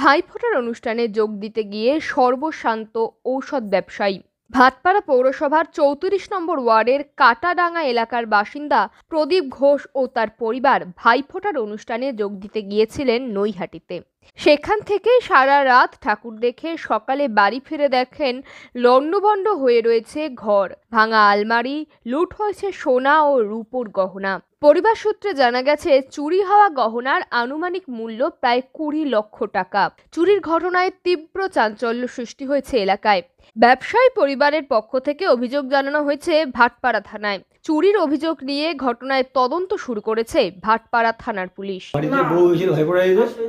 ভাইফোঁটার অনুষ্ঠানে যোগ দিতে গিয়ে সর্বশান্ত ঔষধ ব্যবসায়ী। ভাতপাড়া পৌরসভার চৌত্রিশ নম্বর ওয়ার্ডের কাটাডাঙ্গা এলাকার বাসিন্দা প্রদীপ ঘোষ ও তার পরিবার ভাইফোঁটার অনুষ্ঠানে যোগ দিতে গিয়েছিলেন নৈহাটিতে। সেখান থেকে সারা রাত ঠাকুর দেখে সকালে বাড়ি ফিরে দেখেন লণ্ডভণ্ড হয়ে রয়েছে ঘর, ভাঙা আলমারি, লুট হয়েছে সোনা ও রূপোর গহনা। পরিবার সূত্রে জানা গেছে, চুরি হওয়া গহনার আনুমানিক মূল্য প্রায় কুড়ি লক্ষ টাকা। চুরির ঘটনায় তীব্র চাঞ্চল্য সৃষ্টি হয়েছে এলাকায়। ব্যবসায়ী পরিবারের পক্ষ থেকে অভিযোগ জানানো হয়েছে ভাটপাড়া থানায়। চুরির অভিযোগ নিয়ে ঘটনায় তদন্ত শুরু করেছে ভাটপাড়া থানার পুলিশ। বাড়িতে বউ হয়েছিল ভাই পড়া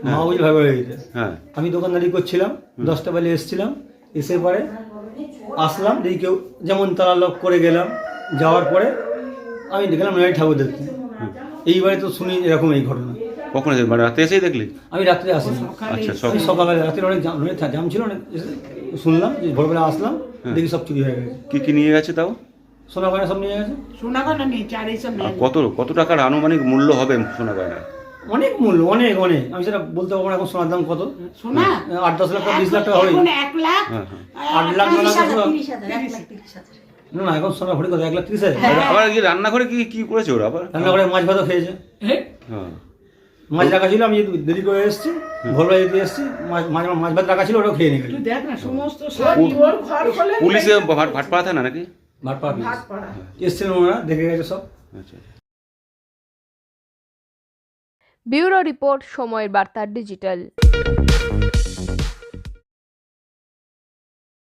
মা হয়েছিল ভাই পড়া হয়েছে হ্যাঁ। আমি দোকানদারি করছিলাম দশটা বেলে এসেছিলাম এসে পরে আসলাম দেখি কেউ যেমন তারা লক করে গেলাম যাওয়ার পরে আমি দেখলাম নয় ঠাকুর দেখতে। এইবারে তো শুনি এরকম এই ঘটনা। কখন এসে মানে রাতে এসেই দেখলি? আমি রাত্রে আসিনি। আচ্ছা সব আমি রাত্রে অনেক জাম অনেক জাম ছিল অনেক এসে শুনলাম যে ভোরবেলা আসলাম দেখি সব চুরি হয়ে গেছে। কি কি নিয়ে গেছে তাও? সোনা গয়না সব নিয়ে গেছে? সোনা গয়না নেই চার এইসব আর নেই। কত কত টাকার আনুমানিক মূল্য হবে সোনা গয়না অনেক মূল্য অনেক অনেক। আমি সেটা বলতে পারব না এখন সোনার দাম কত? সোনা? আট দশ লাখ টাকা বিশ লাখ টাকা হবে এক লাখ হ্যাঁ হ্যাঁ। আট লাখ ন লাখ তিরিশ হাজার। না না এখন সোনা ভরি কত? এক লাখ ত্রিশ হাজার? আবার- কি রান্নাঘরে কি কি করেছে ওরা আবার? রান্না করে মাছ ভাতও খেয়েছে। হ্যাঁ। মাছ রাখা ছিল আমি দেরি করে এসেছি ভোরবেলা যেতে এসেছি মাছ মাছ মাছ ভাত রাখা ছিল ওটাও খেয়ে নিয়ে তুই দেখ না সমস্ত পুলিশে ভাট- ভাটপাড়া থানা নাকি? ব্যুরো রিপোর্ট সময়ের বার্তা ডিজিটাল।